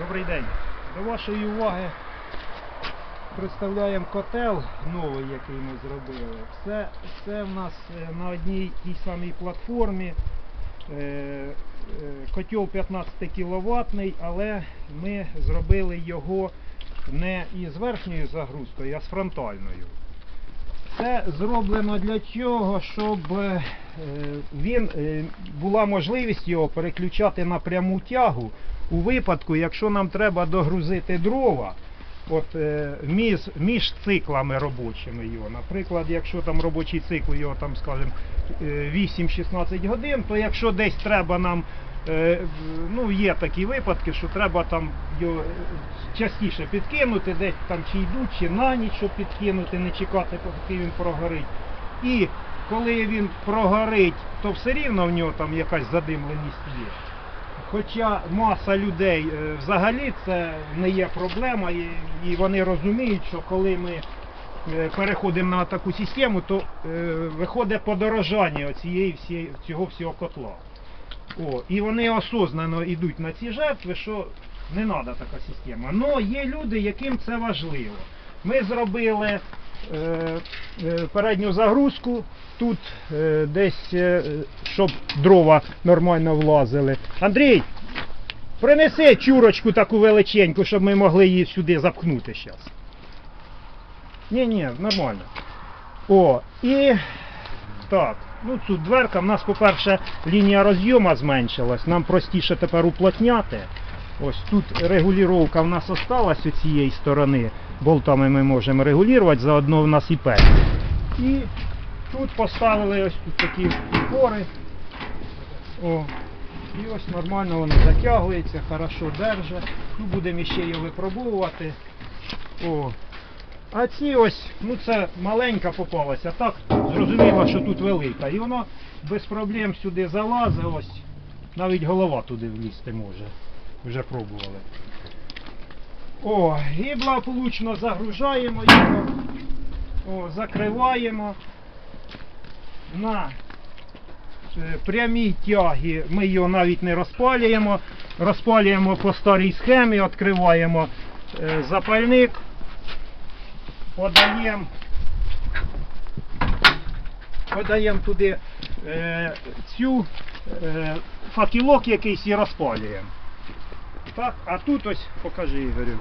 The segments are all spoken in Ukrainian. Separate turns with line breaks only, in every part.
Добрий день. До вашої уваги представляємо котел новий, який ми зробили. Це, це в нас е, на одній тій самій платформі. Е, е, Котел 15 кВт, але ми зробили його не із верхньою загрузкою, а з фронтальною. Це зроблено для чого, щоб е, він е, була можливість його переключати на пряму тягу у випадку, якщо нам треба догрузити дрова. От е, між, між циклами робочими його. Наприклад, якщо там робочий цикл його там, скажімо, е, 8-16 годин, то якщо десь треба нам, ну є такі випадки, що треба там його частіше підкинути, десь там чи йдуть, чи на ніч, щоб підкинути, не чекати, поки він прогорить. І коли він прогорить, то все рівно в нього там якась задимленість є. Хоча маса людей е, взагалі це не є проблема, і, і вони розуміють, що коли ми е, переходимо на таку систему, то е, виходить подорожання цієї всієї цього всього котла. О, і вони осознано йдуть на ці жертви, що не треба така система. Але є люди, яким це важливо. Ми зробили е, е, передню загрузку, тут е, десь, щоб дрова нормально влазили. Андрій, принеси чурочку таку величеньку, щоб ми могли її сюди запхнути зараз. Ні, ні, нормально. О, і так, ну тут дверка, в нас, по-перше, лінія розйому зменшилась, нам простіше тепер уплотняти. Ось тут регулювання в нас осталась з цієї сторони. Болтами ми можемо регулювати, заодно в нас і петлі. І тут поставили ось тут такі пори. О, і ось нормально воно затягується, хорошо держить. Ну, будемо ще його випробовувати. О. А ці ось, ну це маленька попалася, так зрозуміло, що тут велика. І воно без проблем сюди залазить, ось. Навіть голова туди влізти може. Вже пробували. О, і благополучно загружаємо його. О, закриваємо. На е, прямій тягі ми його навіть не розпалюємо. Розпалюємо по старій схемі, відкриваємо е, запальник, подаємо подаємо туди е, цю факелок якийсь і розпалюємо. Так, а тут ось, покажи Ігорюк.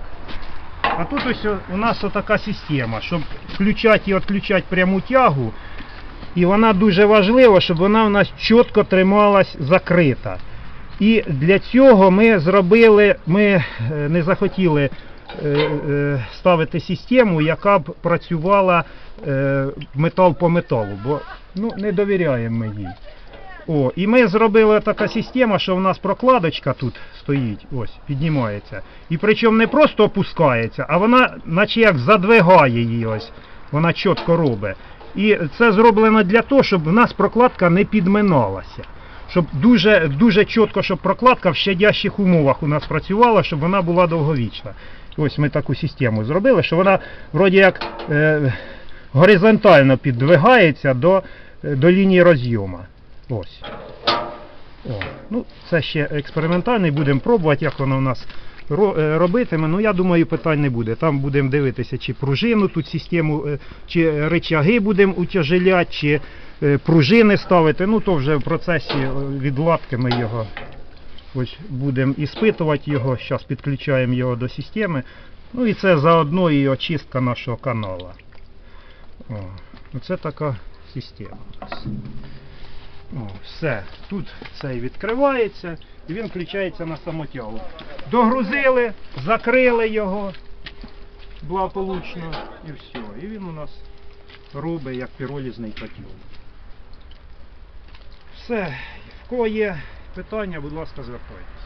А тут ось у нас така система, щоб включати і відключати пряму тягу. І вона дуже важлива, щоб вона у нас чітко трималась закрита. І для цього ми зробили, ми е, не захотіли е, е, ставити систему, яка б працювала метал по металу, бо ну, не довіряємо ми їй. О, і ми зробили така система, що в нас прокладочка тут стоїть, ось, піднімається. І причому не просто опускається, а вона наче як задвигає її ось. Вона чітко робить. І це зроблено для того, щоб в нас прокладка не підминалася. Щоб дуже, дуже чітко, щоб прокладка в щадящих умовах у нас працювала, щоб вона була довговічна. Ось ми таку систему зробили, що вона вроді як е, горизонтально піддвигається до, е, до лінії розйому. Ось. О, ну, це ще експериментальний, будемо пробувати, як воно в нас е, робитиме. Ну, я думаю, питань не буде. Там будемо дивитися, чи пружину тут систему, е, чи речаги будемо утяжеляти, чи е, пружини ставити. Ну, то вже в процесі відладки ми його ось будемо іспитувати його. Зараз підключаємо його до системи. Ну і це заодно і очистка нашого каналу. О, оце така система. О, все. Тут цей відкривається і він включається на самотягу. Догрузили, закрили його благополучно і все. І він у нас робить як піролізний котел. Все. В кого є питання, будь ласка, звертайтеся.